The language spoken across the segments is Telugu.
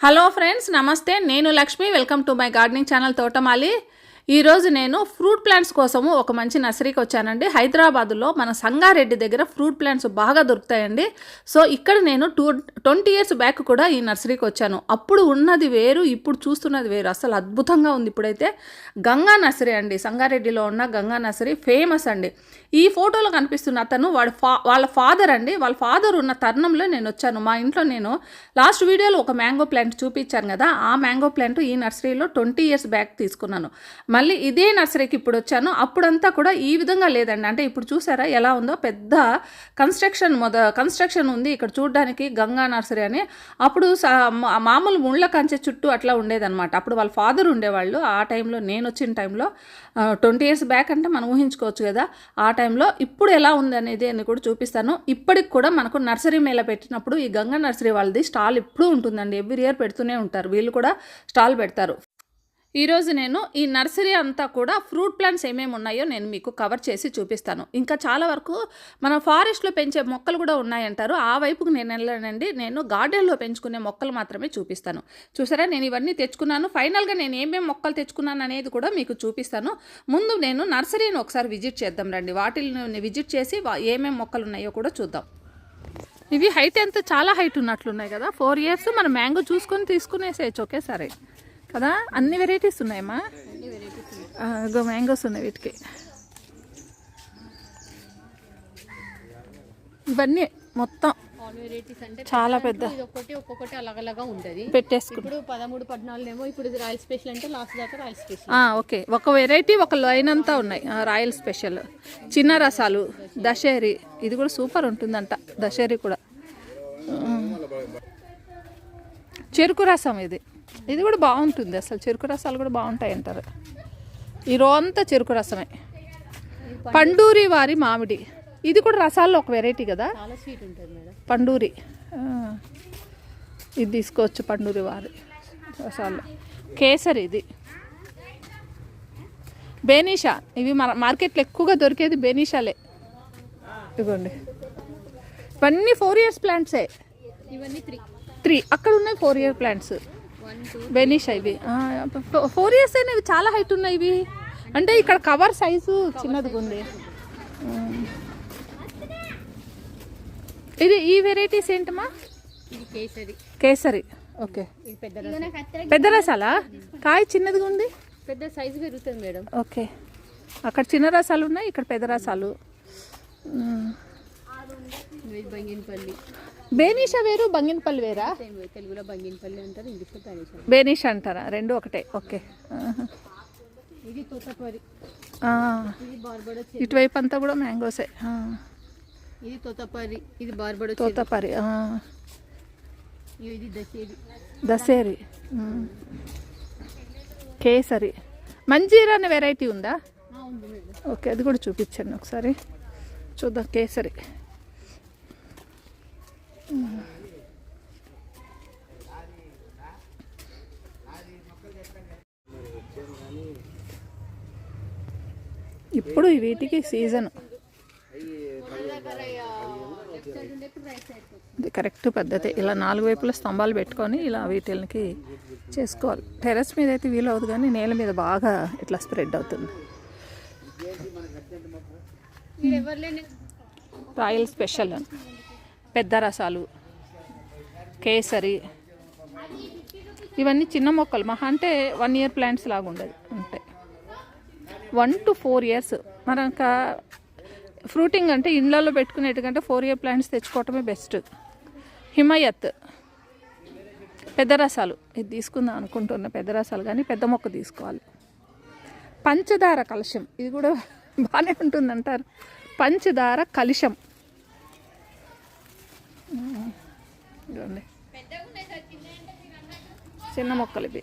హలో ఫ్రెండ్స్ నమస్తే. నేను Lakshmi. Welcome to my gardening channel Thotamali ఈరోజు నేను ఫ్రూట్ ప్లాంట్స్ కోసము ఒక మంచి నర్సరీకి వచ్చానండి. హైదరాబాదులో మన సంగారెడ్డి దగ్గర ఫ్రూట్ ప్లాంట్స్ బాగా దొరుకుతాయండి. సో ఇక్కడ నేను టూ ట్వంటీ ఇయర్స్ బ్యాక్ కూడా ఈ నర్సరీకి వచ్చాను. అప్పుడు ఉన్నది వేరు ఇప్పుడు చూస్తున్నది వేరు. అసలు అద్భుతంగా ఉంది ఇప్పుడైతే. గంగా నర్సరీ అండి. సంగారెడ్డిలో ఉన్న గంగా నర్సరీ ఫేమస్ అండి. ఈ ఫోటోలో కనిపిస్తున్న అతను వాడు ఫా వాళ్ళ ఫాదర్ అండి. వాళ్ళ ఫాదర్ ఉన్న తరుణంలో నేను వచ్చాను. మా ఇంట్లో నేను లాస్ట్ వీడియోలో ఒక మ్యాంగో ప్లాంట్ చూపించాను కదా. ఆ మ్యాంగో ప్లాంట్ ఈ నర్సరీలో ట్వంటీ ఇయర్స్ బ్యాక్ తీసుకున్నాను. మళ్ళీ ఇదే నర్సరీకి ఇప్పుడు వచ్చాను. అప్పుడంతా కూడా ఈ విధంగా లేదండి. అంటే ఇప్పుడు చూసారా ఎలా ఉందో పెద్ద కన్స్ట్రక్షన్ మొద కన్స్ట్రక్షన్ ఉంది ఇక్కడ చూడడానికి గంగా నర్సరీ అని. అప్పుడు స- మామూలు ముళ్ళ కంచె చుట్టూ అట్లా ఉండేదన్నమాట. అప్పుడు వాళ్ళ ఫాదర్ ఉండేవాళ్ళు. ఆ టైంలో నేను వచ్చిన టైంలో ట్వంటీ ఇయర్స్ బ్యాక్ అంటే మనం ఊహించుకోవచ్చు కదా. ఆ టైంలో ఇప్పుడు ఎలా ఉంది అనేది అని కూడా చూపిస్తాను. ఇప్పటికి కూడా మనకు నర్సరీ మేళ పెట్టినప్పుడు ఈ గంగా నర్సరీ వాళ్ళది స్టాల్ ఇప్పుడు ఉంటుందండి. ఎవ్రీ ఇయర్ పెడుతూనే ఉంటారు. వీళ్ళు కూడా స్టాల్ పెడతారు. ఈరోజు నేను ఈ నర్సరీ అంతా కూడా ఫ్రూట్ ప్లాంట్స్ ఏమేమి ఉన్నాయో నేను మీకు కవర్ చేసి చూపిస్తాను. ఇంకా చాలా వరకు మన ఫారెస్ట్లో పెంచే మొక్కలు కూడా ఉన్నాయంటారు. ఆ వైపుకు నేను వెళ్ళానండి. నేను గార్డెన్లో పెంచుకునే మొక్కలు మాత్రమే చూపిస్తాను. చూసారా? నేను ఇవన్నీ తెచ్చుకున్నాను. ఫైనల్గా నేను ఏమేమి మొక్కలు తెచ్చుకున్నాను అనేది కూడా మీకు చూపిస్తాను. ముందు నేను నర్సరీని ఒకసారి విజిట్ చేద్దాం రండి. వాటిని విజిట్ చేసి వా- ఏమేమి మొక్కలు ఉన్నాయో కూడా చూద్దాం. ఇవి హైట్ ఎంత? చాలా హైట్ ఉన్నట్లున్నాయి కదా. ఫోర్ ఇయర్స్ మనం మ్యాంగో చూసుకొని తీసుకునేసేయచ్చు ఒకేసారి. కదా? అన్ని వెరైటీస్ ఉన్నాయమ్మా? ఇగో మ్యాంగోస్ ఉన్నాయి. వీటికి. ఇవన్నీ మొత్తం ఆల్ వెరైటీస్ అంటే చాలా పెద్ద. ఒక్కొక్కటి అలగలగా ఉంటది. ఇప్పుడు పదమూడు పద్నాలుగు ఏమో ఇప్పుడు ఇది రాయల్ స్పెషల్ అంటే లాస్ట్ దాకా రాయల్ స్పెషల్. ఆ, ఓకే. ఒక వెరైటీ ఒక లైన్ అంతా ఉన్నాయి. Royal special. చిన్న రసాలు దశేరి. ఇది కూడా సూపర్ ఉంటుందంట. దశేరి కూడా. చెరుకు రసం ఇది. ఇది కూడా బాగుంటుంది. అసలు చెరుకు రసాలు కూడా బాగుంటాయి అంటారు. ఈ అంతా చెరుకు రసమే. పండూరి వారి మామిడి. ఇది కూడా రసాల్లో ఒక వెరైటీ కదా? పండూరి. ఇది తీసుకోవచ్చు పండూరి వారి రసాలు కేసరి ఇది. బేనీషా. ఇవి మన మార్కెట్లో ఎక్కువగా దొరికేది బేనీషాలే. ఇదిగోండి. ఇవన్నీ ఫోర్ ఇయర్స్ ప్లాంట్సే ఇవన్నీ త్రీ త్రీ అక్కడ ఉన్నాయి ఫోర్ ఇయర్ ప్లాంట్స్ బెనీషా ఇవి. ఫోర్ ఇయర్స్ అయినా ఇవి చాలా హైట్ ఉన్నాయి ఇవి. అంటే ఇక్కడ కవర్ సైజు చిన్నదిగా ఉంది. ఇది ఈ వెరైటీస్ ఏంటమ్మా? ఇది కేసరి. కేసరి. ఓకే. పెద్ద రసం. పెద్ద రసాలా? కాయ చిన్నదిగా ఉంది? పెద్ద సైజు పెరుగుతుంది మేడం. ఓకే. అక్కడ చిన్న రసాలు ఉన్నాయి ఇక్కడ పెద్ద రసాలు. మ్మ్. ఇది బంగినపల్లి. బేనీషా వేరు బంగినపల్లి వేరా? తెలుగులో బంగినపల్లి అంటారు ఇంగ్లీష్లో పనిషం బేనీష్ అంటారా. రెండు ఒకటే ఓకే. ఇది తోతపరి ఇటువైపు అంతా కూడా మ్యాంగోసే. ఇది తోతపరి ఇది బార్బడో తోతపరి ఇది దసేరి మ్మ్. కేసరి. మంజీరా అనే వెరైటీ ఉందా? ఓకే అది కూడా చూపించండి ఒకసారి. చూద్దాం కేసరి. ఇప్పుడు వీటికి సీజన్. ఇది కరెక్ట్ పద్ధతి. ఇలా నాలుగు వైపుల స్తంభాలు పెట్టుకొని ఇలా వీటికి చేసుకోవాలి. టెర్రస్ మీద అయితే వీలు అవుతుంది కానీ నేల మీద బాగా ఇట్లా స్ప్రెడ్ అవుతుంది. Royal special. పెద్ద రసాలు కేసరి ఇవన్నీ చిన్న మొక్కలు. మహా అంటే వన్ ఇయర్ ప్లాంట్స్ లాగా ఉండదు ఉంటాయి వన్ టు ఫోర్ ఇయర్స్ మనక ఫ్రూటింగ్ అంటే ఇండ్లలో పెట్టుకునేటికంటే ఫోర్ ఇయర్ ప్లాంట్స్ తెచ్చుకోవటమే బెస్ట్ హిమాయత్. పెద్ద రసాలు. ఇది తీసుకుందాం అనుకుంటున్న పెద్ద రసాలు కానీ పెద్ద మొక్క తీసుకోవాలి. పంచదార కలశం ఇది కూడా బాగానే ఉంటుందంటారు. పంచదార కలుషం. ఉమ్, ఇదిగోండి. చిన్న మొక్కలు ఇవి.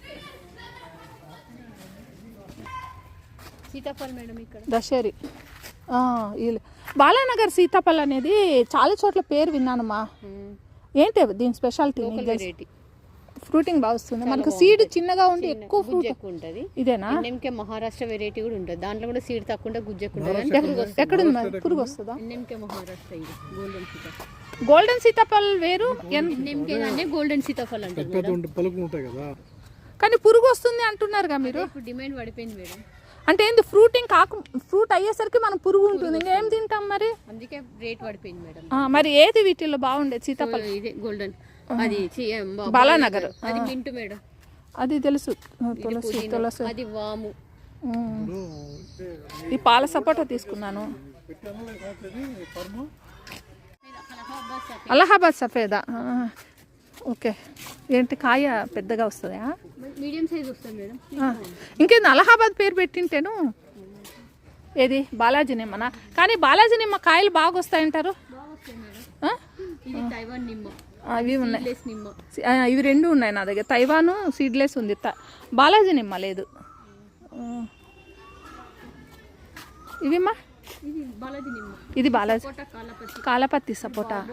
సీతాఫల్ మేడం ఇక్కడ. దశేరి. బాలానగర్ సీతాఫల్ అనేది చాలా చోట్ల పేరు విన్నానమ్మా ఏంటి దీని స్పెషాలిటీ ఫ్రూటింగ్ బాగా వస్తుంది. మనకు సీడ్ చిన్నగా ఉండి ఎక్కువ ఫ్రూట్ ఎక్కువ ఉంటుంది. ఇదేనా? ఎన్ఎంకే మహారాష్ట్ర వెరైటీ కూడా ఉంటుంది. దాంట్లో కూడా సీడ్ తక్కువ ఎక్కువ ఉంటుంది. కానీ పురుగు వస్తుంది? ఎక్కడుంది మరి? పురుగు వస్తుందా? ఎన్ఎంకే మహారాష్ట్ర ఇది. గోల్డెన్ సీతాఫల్. గోల్డెన్ సీతాఫల్ వేరు? ఎన్ఎంకే గోల్డెన్ సీతాఫల్ అంటారు ఉంటే కదా. కానీ పురుగు వస్తుంది అంటున్నారుగా మీరు? ఇప్పుడు డిమాండ్ పడిపోయింది మేడం. అంటే ఏంది ఫ్రూటింగ్ కాకు ఫ్రూట్ అయ్యేసరికి మనం పురుగు ఉంటుంది. ఇంకా ఏం తింటాం మరి? అందుకే రేట్ పడిపోయింది మేడం. ఆ, మరి ఏది వీటిల్లో బాగుండేది? సీతాఫల్. ఇదే గోల్డెన్ అది బాలానగర్. అది మింట్ మేడం. అది తెలుసు. తులసి తులసి. అది వాము. ఈ పాల సపోటా తీసుకున్నాను. అలహాబాద్ సఫేదా. ఓకే. ఏంటి కాయ పెద్దగా వస్తుందా? మీడియం సైజ్ వస్తుంది మేడం. ఇంకేంది? అలహాబాద్ పేరు పెట్టింటేను? ఏది? బాలాజీ నిమ్మనా కానీ బాలాజీ నిమ్మ కాయలు బాగా వస్తాయంటారు? ఇది తైవాన్ నిమ్మ. ఇవి ఉన్నాయి. ఇవి రెండు ఉన్నాయి నా దగ్గర. తైవాను సీడ్లెస్ ఉంది. త- బాలాజీ నిమ్మ లేదు. ఇవిమ్మా? ఇది బాలాజీ కాలపత్తి. సపోటా.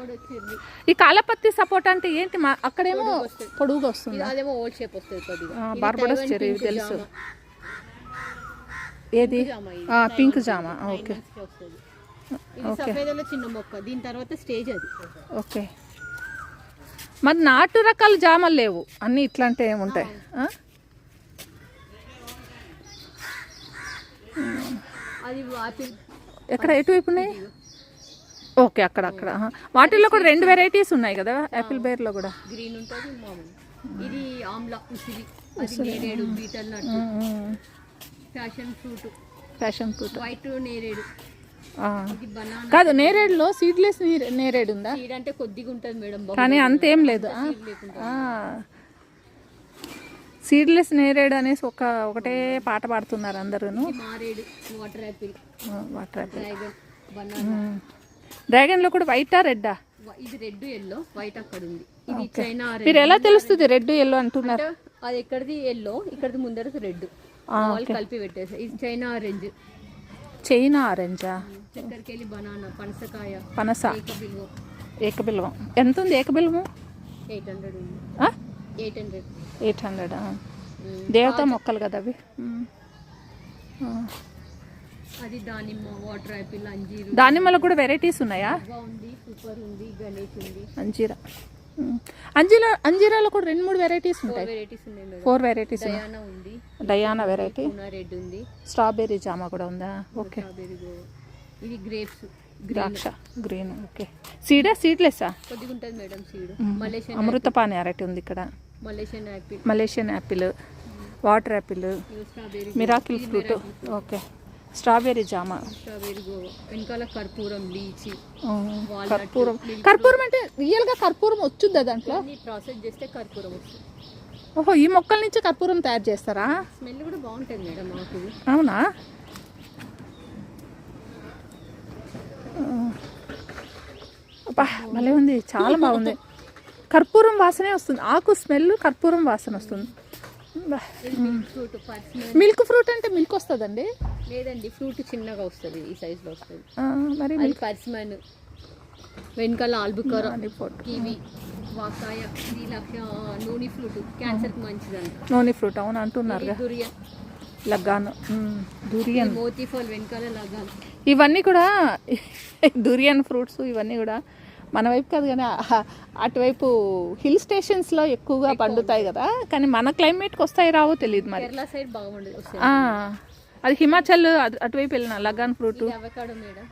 ఈ కాలపత్తి సపోటా అంటే ఏంటి? మా అక్కడేమో పొడుగుగా వస్తుంది. బార్బడోస్ పింక్ తెలుసు. ఏది? పింక్ జామ ఓకే Nine months కి వస్తుంది. ఇది సఫేదలో చిన్న మొక్క. దీని తర్వాత స్టేజ్ అది. ఓకే. మరి నాటు రకాల జామలు లేవు. అన్నీ ఇట్లాంటి ఉంటాయి ఆ? అది ఆపిల్ ఎక్కడ? ఎటువైపు ఉన్నాయి? ఓకే అక్కడ అక్కడ. వాటిల్లో కూడా రెండు వెరైటీస్ ఉన్నాయి కదా? యాపిల్ బేర్లో కూడా. గ్రీన్ ఉంటుంది మామూలు. ఇది ఆమ్లా ఉసిరి. అది నేరేడు betel nut. Passion fruit passion fruit white నేరేడు. కాదు నేరేడులో సీడ్లెస్ నేరేడు ఉందా అంటే కొద్దిగా ఉంటుంది మేడం కానీ అంతేం లేదు. సీడ్లెస్ నేరేడు అనేసి ఒక ఒకటే పాట పాడుతున్నారు అందరూను. మారేడు వాటర్ యాపిల్ వాటర్ యాపిల్ డ్రాగన్లో కూడా వైటా రెడ్డా ఇది రెడ్ ఎల్లో వైట్ అక్కడ ఉంది. ఇది చైనా మీరు ఎలా తెలుస్తుంది రెడ్ ఎల్లో అంటున్నారు? అది ఎక్కడిది ఎల్లో ఇక్కడిది ముందరది రెడ్ కలిపి పెట్టేసి. ఇది చైనా ఆరెంజ్ చైనా ఆరెంజా? బనానా పనసకాయ పనస. ఏకబిల్వం. ఎంత ఉంది ఏకబిల్వం ఎయిట్ హండ్రెడ్ ఉంది. Eight hundred. Eight hundred? దేవతా మొక్కలు కదా అవి. అది దానిమ్మ వాటర్ యాపిల్ అంజీరు. దానిమ్మలో కూడా వెరైటీస్ ఉన్నాయా? ఉంది సూపర్ ఉంది గణేష్ ఉంది. అంజీరా. అంజీరా అంజీరాలో కూడా రెండు మూడు వెరైటీస్ ఉంటాయి. Four varieties Diana variety red ఉంది. స్ట్రాబెర్రీ జామ కూడా ఉందా? ఓకే ఇది గ్రేప్స్ ద్రాక్ష గ్రీన్ ఓకే సీడా సీడ్లెస్సా కొద్దిగా ఉంటుంది మేడం సీడ్ మలేషియన్ అమృతపాని అరటి ఉంది ఇక్కడ. Malaysian apple Malaysian apple water apple miracle fruit okay strawberry జామ. గోవా. వెనకాల కర్పూరం లీచి కర్పూరం. కర్పూరం అంటే రియల్గా కర్పూరం వచ్చుద్దా దాంట్లో? ప్రాసెస్ చేస్తే కర్పూరం వస్తుంది ఓహో ఈ మొక్కల నుంచి కర్పూరం తయారు చేస్తారా? స్మెల్ కూడా బాగుంటుంది మేడం మాకు. అవునా. అబ్బా భలే ఉంది. చాలా బాగుంది. కర్పూరం వాసనే వస్తుంది. ఆకు స్మెల్ కర్పూరం వాసన వస్తుంది. మిల్క్ ఫ్రూట్ అంటే మిల్క్ వస్తుందండి? లేదండి ఫ్రూట్ చిన్నగా వస్తుంది ఈ సైజులో వస్తుంది. మరి అది పర్స్మన్. వెనకాల ఆల్బుకర కివి వాకాయ ఇది లక్ష నూనె ఫ్రూట్. క్యాన్సర్కి మంచిదంట. నోని ఫ్రూట్ అవును అంటున్నారుగా దురియన్ లగ్గాను మ్, దురియన్. మోతీ ఫల్ వెనకాల లగాన్ ఇవన్నీ కూడా దురియన్ ఫ్రూట్స్ ఇవన్నీ కూడా మన వైపు కాదు కానీ అటువైపు హిల్ స్టేషన్స్లో ఎక్కువగా పండుతాయి కదా. కానీ మన క్లైమేట్కి వస్తాయి రావో తెలియదు మరి. కేరళ సైడ్ బాగుండదు అది హిమాచల్ అటు- అటువైపు వెళ్ళిన లగాన్ ఫ్రూట్.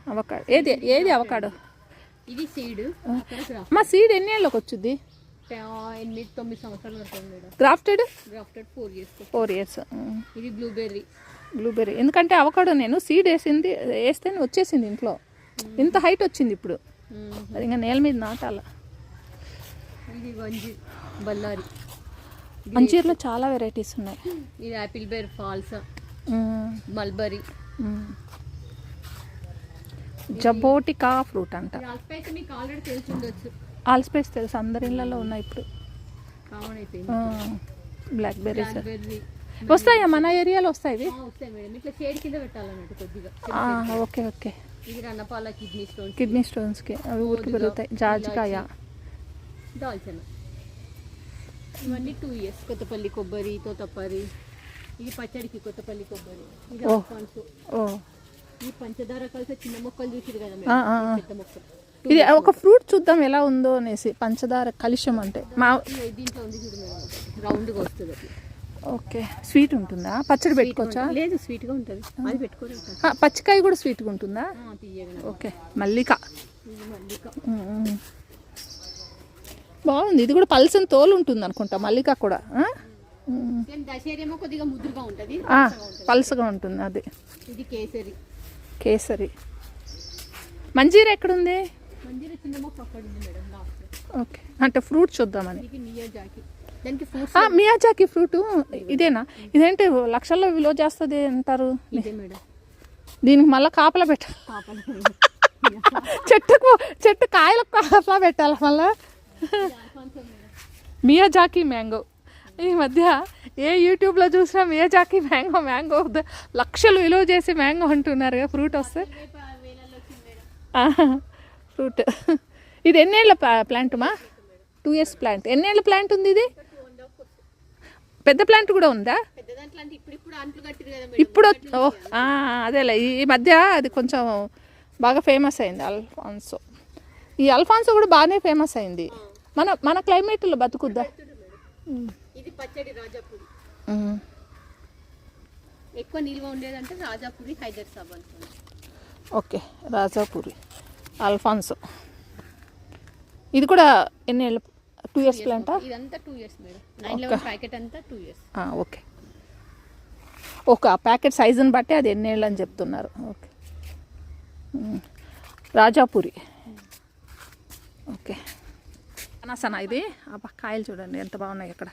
అవకాడో ఏది ఏది అవకాడో? ఇది సీడ్. మా సీడ్ ఎన్ని ఏళ్ళకి వచ్చుద్ది? ఎనిమిది తొమ్మిది సంవత్సరాలు పడుతుంది madam. Grafted grafted four years four years ఇది బ్లూబెర్రీ బ్లూబెర్రీ ఎందుకంటే అవకాడో నేను సీడ్ వేసింది వేస్తే వచ్చేసింది ఇంట్లో. ఇంత హైట్ వచ్చింది ఇప్పుడు. అది ఇంకా నేల మీద నాటాల. ఇది వంజి బల్లారి అంజీర్లో చాలా వెరైటీస్ ఉన్నాయి. ఇది యాపిల్ బేర్ ఫాల్సా. మల్బరీ. జబోటికా ఫ్రూట్ అంట. ఆల్స్పేస్ తెలుసు అందరి ఇళ్ళలో ఉన్నాయి ఇప్పుడు. బ్లాక్ బెర్రీస్ బెర్రీ వస్తాయా? మన ఏరియాలో వస్తాయి okay okay. Kidney stones kidney స్టోన్స్కి అవి ఊరికి పెరుగుతాయి. జాజికాయ. దాల్చిన ఇవన్నీ టూ ఇయర్స్. కొత్తపల్లి కొబ్బరి తోతపరి ఇది పచ్చడికి కొత్తపల్లి కొబ్బరి ఇది. ఆల్ఫాన్సో ఈ పంచదార కలిసి చిన్న మొక్కలు చూసిరు కదా. పెద్ద మొక్కలు ఇది ఒక ఫ్రూట్ చూద్దాం ఎలా ఉందో అనేసి పంచదార కలిషం అంటే. మా దీంట్లో ఉంది చూడు మేడం రౌండ్గా వస్తుంది ఓకే. స్వీట్ ఉంటుందా? పచ్చడి పెట్టుకోవచ్చా? లేదు స్వీట్గా ఉంటుంది. అది పెట్టుకోరు ఆ, పచ్చికాయ కూడా స్వీట్గా ఉంటుందా? ఓకే. మల్లిక. బాగుంది. ఇది కూడా పల్సన్ తోలు ఉంటుంది అనుకుంటా మల్లిక కూడా. దశేరేమో కొద్దిగా ముద్దుగా ఉంటుంది. ఆ, పల్సగా ఉంటుంది. అది. ఇది కేసరి. కేసరి. మంజీరా ఎక్కడుంది? మంజీర చిన్న మొక్క అక్కడ ఉంది మేడం ఓకే. అంటే ఫ్రూట్ చూద్దామని. మియాజాకి ఫ్రూట్ ఇదేనా? ఇదేంటి లక్షల్లో విలువ చేస్తుంది అంటారు? దీనికి మళ్ళీ కాపలా పెట్టాలి చెట్టుకు చెట్టు కాయలకు కాపలా పెట్టాలి మళ్ళా? Miyazaki mango. ఈ మధ్య ఏ యూట్యూబ్లో చూసినా మియాజాకి మ్యాంగో మ్యాంగో ద- లక్షలు విలువ చేసి మ్యాంగో అంటున్నారు కదా ఫ్రూట్ వస్తే. ఫ్రూట్. ఇది ఎన్నేళ్ళ ప్లాంట్ మా టూ ఇయర్స్ ప్లాంట్ ఎన్నేళ్ళ ప్లాంట్ ఉంది ఇది? పెద్ద ప్లాంట్ కూడా ఉందా? ఇప్పుడు అదేలే ఈ మధ్య అది కొంచెం బాగా ఫేమస్ అయింది అల్ఫాన్సో. ఈ అల్ఫాన్సో కూడా బాగానే ఫేమస్ అయింది. మన మన క్లైమేట్లో బతుకుద్దా. ఇది పచ్చడి రాజాపూరి. ఎక్కువ నిల్వ ఉండేదంటే రాజాపూరి హైదర్ సాబ్ అంటుంది ఓకే రాజాపూరి అల్ఫాన్సో. ఇది కూడా ఎన్ని టూ ఇయర్స్ ప్లాంటా? ఇదంతా two years madam. Nine eleven packet అంతా టూ ఇయర్స్ ఓకే. ఒక ప్యాకెట్ సైజుని బట్టి అది ఎన్నేళ్ళు అని చెప్తున్నారు. ఓకే. రాజాపూరి ఓకే. అనాసనా ఇది? అబ్బా కాయలు చూడండి ఎంత బాగున్నాయి ఇక్కడ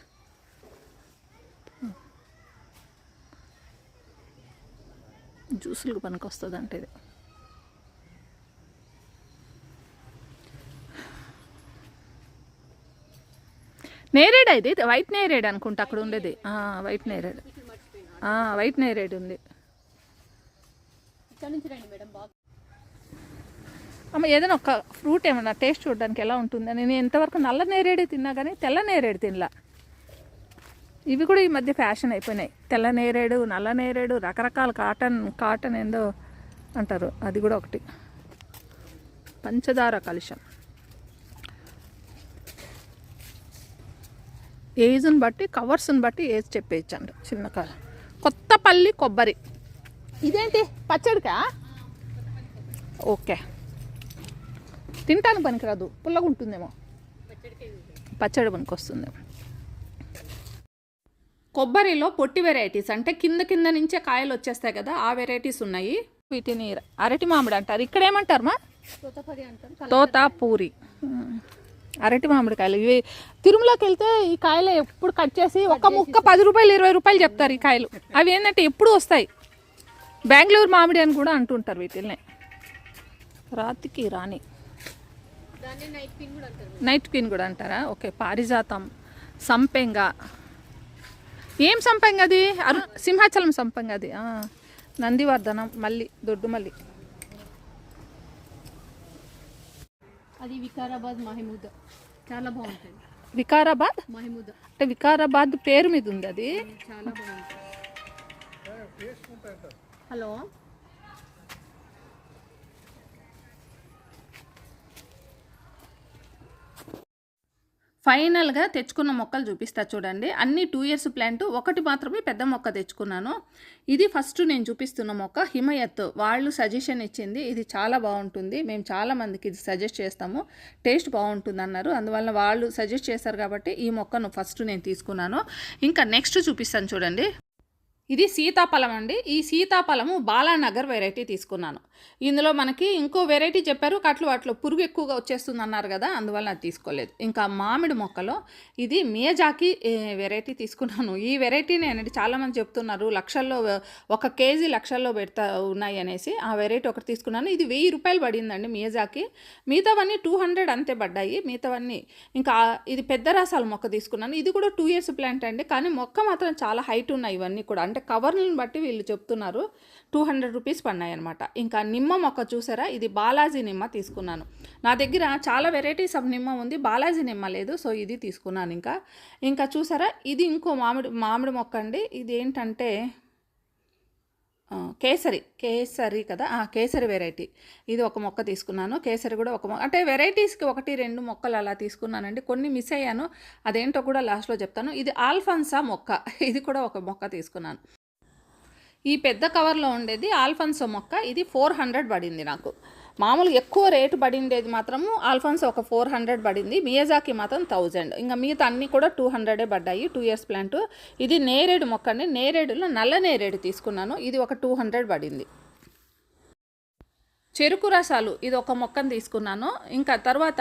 జ్యూసులకు పనికి వస్తుంది అంటే ఇది. నేరేడా ఇది? వైట్ నేరేడ్ అనుకుంటా అక్కడ ఉండేది. వైట్ నేరేడ్. వైట్ నేరేడ్ ఉంది. అమ్మ ఏదైనా ఒక ఫ్రూట్ ఏమన్నా టేస్ట్ చూడడానికి ఎలా ఉంటుందని. నేను ఇంతవరకు నల్ల నేరేడే తిన్నా కానీ తెల్ల నేరేడు తినలా. ఇవి కూడా ఈ మధ్య ఫ్యాషన్ అయిపోయినాయి. తెల్ల నేరేడు నల్ల నేరేడు రకరకాల కాటన్ కాటన్ ఏందో అంటారు. అది కూడా ఒకటి. పంచదార కలుషం. ఏజ్ని బట్టి కవర్స్ని బట్టి ఏజ్ చెప్పేయచ్చండి చిన్న కాల కొత్త పల్లి కొబ్బరి. ఇదేంటి? పచ్చడికా? ఓకే. తింటాను పనికిరాదు. పుల్లగా ఉంటుందేమో పచ్చడి పనికి వస్తుందేమో కొబ్బరిలో పొట్టి వెరైటీస్ అంటే కింద కింద నుంచే కాయలు వచ్చేస్తాయి కదా ఆ వెరైటీస్ ఉన్నాయి. వీటిని అరటి మామిడి అంటారు. ఇక్కడ ఏమంటారు మా తోతపరి అంటారు తోత పూరి. అరటి మామిడికాయలు. ఇవి తిరుమలకి వెళ్తే ఈ కాయలు ఎప్పుడు కట్ చేసి ఒక ముక్క పది రూపాయలు ఇరవై రూపాయలు చెప్తారు ఈ కాయలు. అవి ఏంటంటే ఎప్పుడు వస్తాయి? బెంగళూరు మామిడి అని కూడా అంటుంటారు వీటిల్ని. రాతికి రాణి. దాన్ని నైట్ పిన్ కూడా అంటారు. నైట్ క్వీన్ కూడా అంటారా? ఓకే పారిజాతం సంపెంగ. ఏం సంపెంగ అది? అరు సింహాచలం సంపెంగ అది. నందివర్ధనం మల్లి దొడ్డు మల్లి అది వికారాబాద్ మహమూద్ చాలా బాగుంటుంది. వికారాబాద్? మహమూద్ అంటే వికారాబాద్ పేరు మీద ఉంది అది. చాలా బాగుంటుంది. హలో? ఫైనల్గా తెచ్చుకున్న మొక్కలు చూపిస్తా చూడండి. అన్ని టూ ఇయర్స్ ప్లాంట్ ఒకటి మాత్రమే పెద్ద మొక్క తెచ్చుకున్నాను. ఇది ఫస్ట్ నేను చూపిస్తున్న మొక్క హిమయత్. వాళ్ళు సజెషన్ ఇచ్చింది ఇది చాలా బాగుంటుంది. మేము చాలా మందికి ఇది సజెస్ట్ చేస్తాము. టేస్ట్ బాగుంటుంది అన్నారు. అందువల్ల వాళ్ళు సజెస్ట్ చేశారు కాబట్టి ఈ మొక్కను ఫస్ట్ నేను తీసుకున్నాను. ఇంకా నెక్స్ట్ చూపిస్తాను చూడండి. ఇది సీతాఫలం అండి. ఈ సీతాఫలము బాలానగర్ వెరైటీ తీసుకున్నాను. ఇందులో మనకి ఇంకో వెరైటీ చెప్పారు. కట్లు వాటిలో పురుగు ఎక్కువగా వచ్చేస్తుంది అన్నారు కదా అందువల్ల అది తీసుకోలేదు. ఇంకా మామిడి మొక్కలో ఇది మేజాకి వెరైటీ తీసుకున్నాను. ఈ వెరైటీ నేను చాలామంది చెప్తున్నారు. లక్షల్లో ఒక కేజీ లక్షల్లో పెడతా ఉన్నాయి అనేసి. ఆ వెరైటీ ఒకటి తీసుకున్నాను. ఇది వెయ్యి రూపాయలు పడిందండి మేజాకి. మిగతావన్నీ టూ హండ్రెడ్ అంతే పడ్డాయి. మిగతావన్నీ ఇంకా ఇది పెద్ద రసాల మొక్క తీసుకున్నాను. ఇది కూడా టూ ఇయర్స్ ప్లాంట్ అండి. కానీ మొక్క మాత్రం చాలా హైట్ ఉన్నాయి ఇవన్నీ కూడా. అంటే కవర్లను బట్టి వీళ్ళు చెప్తున్నారు. టూ హండ్రెడ్ రూపీస్ పడినాయనమాట ఇంకా నిమ్మ మొక్క చూసారా? ఇది బాలాజీ నిమ్మ తీసుకున్నాను. నా దగ్గర చాలా వెరైటీస్ ఆఫ్ నిమ్మ ఉంది. బాలాజీ నిమ్మ లేదు సో ఇది తీసుకున్నాను ఇంకా. ఇంకా చూసారా? ఇది ఇంకో మామిడి మామిడి మొక్క అండి. ఇది ఏంటంటే కేసరి. కేసరి కదా? ఆ, కేసరి వెరైటీ ఇది ఒక మొక్క తీసుకున్నాను. కేసరి కూడా ఒక మొక్క అంటే వెరైటీస్కి ఒకటి రెండు మొక్కలు అలా తీసుకున్నానండి. కొన్ని మిస్ అయ్యాను. అదేంటో కూడా లాస్ట్లో చెప్తాను. ఇది ఆల్ఫాన్సా మొక్క. ఇది కూడా ఒక మొక్క తీసుకున్నాను. ఈ పెద్ద కవర్లో ఉండేది ఆల్ఫన్సో మొక్క. ఇది ఫోర్ హండ్రెడ్ పడింది నాకు. మామూలుగా ఎక్కువ రేటు పడిండేది మాత్రము ఆల్ఫాన్స్ ఒక ఫోర్ హండ్రెడ్ పడింది మియజాకి మాత్రం థౌజండ్. ఇంకా మిగతా అన్నీ కూడా టూ హండ్రెడే పడ్డాయి టూ ఇయర్స్ ప్లాంట్ ఇది నేరేడు మొక్క అండి నేరేడులో నల్ల నేరేడు తీసుకున్నాను ఇది ఒక టూ హండ్రెడ్ పడింది. చెరుకు రసాలు ఇది ఒక మొక్కను తీసుకున్నాను. ఇంకా తర్వాత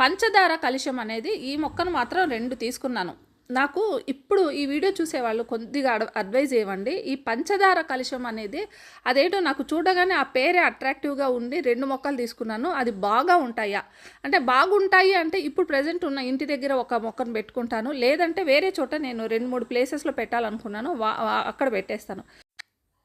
పంచదార కలుషం అనేది ఈ మొక్కను మాత్రం రెండు తీసుకున్నాను. నాకు ఇప్పుడు ఈ వీడియో చూసేవాళ్ళు కొద్దిగా అడ్- అడ్వైజ్ ఇవ్వండి. ఈ పంచదార కలుషం అనేది అదేంటో నాకు చూడగానే ఆ పేరే అట్రాక్టివ్గా ఉండి రెండు మొక్కలు తీసుకున్నాను. అది బాగా ఉంటాయా? అంటే బాగుంటాయి అంటే ఇప్పుడు ప్రజెంట్ ఉన్న ఇంటి దగ్గర ఒక మొక్కను పెట్టుకుంటాను. లేదంటే వేరే చోట నేను రెండు మూడు ప్లేసెస్లో పెట్టాలనుకున్నాను. వా- అక్కడ పెట్టేస్తాను.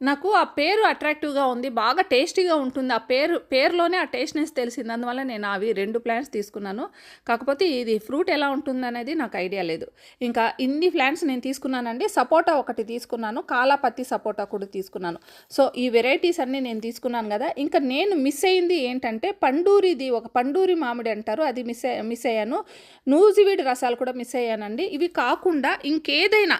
నాకు ఆ పేరు అట్రాక్టివ్గా ఉంది బాగా టేస్టీగా ఉంటుంది. ఆ పేరు పేరులోనే ఆ టేస్ట్నెస్ తెలిసింది. అందువల్ల నేను అవి రెండు ప్లాంట్స్ తీసుకున్నాను. కాకపోతే ఇది ఫ్రూట్ ఎలా ఉంటుంది అనేది నాకు ఐడియా లేదు. ఇంకా ఇన్ని ప్లాంట్స్ నేను తీసుకున్నానండి. సపోటా ఒకటి తీసుకున్నాను. కాలాపత్తి సపోటా కూడా తీసుకున్నాను. సో ఈ వెరైటీస్ అన్నీ నేను తీసుకున్నాను కదా. ఇంకా నేను మిస్ అయింది ఏంటంటే పండూరిది ఒక పండూరి మామిడి అంటారు. అది మిస్ మిస్ అయ్యాను. నూజివీడి రసాలు కూడా మిస్ అయ్యానండి. ఇవి కాకుండా ఇంకేదైనా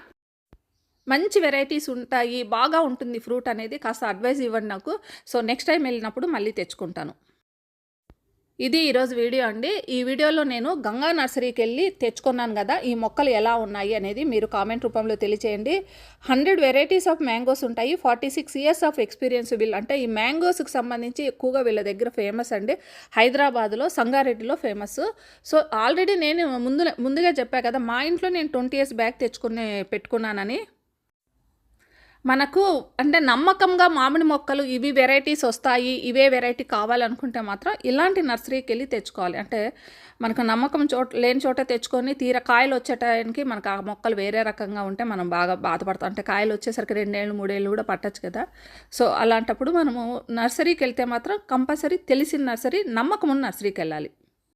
మంచి వెరైటీస్ ఉంటాయి బాగా ఉంటుంది ఫ్రూట్ అనేది కాస్త అడ్వైజ్ ఇవ్వండి నాకు. సో నెక్స్ట్ టైం వెళ్ళినప్పుడు మళ్ళీ తెచ్చుకుంటాను. ఇది ఈరోజు వీడియో అండి. ఈ వీడియోలో నేను గంగా నర్సరీకి వెళ్ళి తెచ్చుకున్నాను కదా ఈ మొక్కలు ఎలా ఉన్నాయి అనేది మీరు కామెంట్ రూపంలో తెలియచేయండి. హండ్రెడ్ వెరైటీస్ ఆఫ్ మ్యాంగోస్ ఉంటాయి. Forty six years of experience వీళ్ళు అంటే ఈ మ్యాంగోస్కి సంబంధించి ఎక్కువగా వీళ్ళ దగ్గర ఫేమస్ అండి. హైదరాబాద్లో సంగారెడ్డిలో ఫేమస్ సో ఆల్రెడీ నేను ముందు ముందుగా చెప్పా కదా మా ఇంట్లో నేను ట్వంటీ ఇయర్స్ బ్యాక్ తెచ్చుకునే పెట్టుకున్నానని. మనకు అంటే నమ్మకంగా మామిడి మొక్కలు ఇవి వెరైటీస్ వస్తాయి ఇవే వెరైటీ కావాలనుకుంటే మాత్రం ఇలాంటి నర్సరీకి వెళ్ళి తెచ్చుకోవాలి. అంటే మనకు నమ్మకం చోట లేని చోట తెచ్చుకొని తీర కాయలు వచ్చే టైంకి మనకు ఆ మొక్కలు వేరే రకంగా ఉంటే మనం బాగా బాధపడతాం. అంటే కాయలు వచ్చేసరికి రెండేళ్ళు మూడేళ్ళు కూడా పట్టచ్చు కదా. సో అలాంటప్పుడు మనము నర్సరీకి వెళ్తే మాత్రం కంపల్సరీ తెలిసిన నర్సరీ నమ్మకం ఉన్న నర్సరీకి వెళ్ళాలి.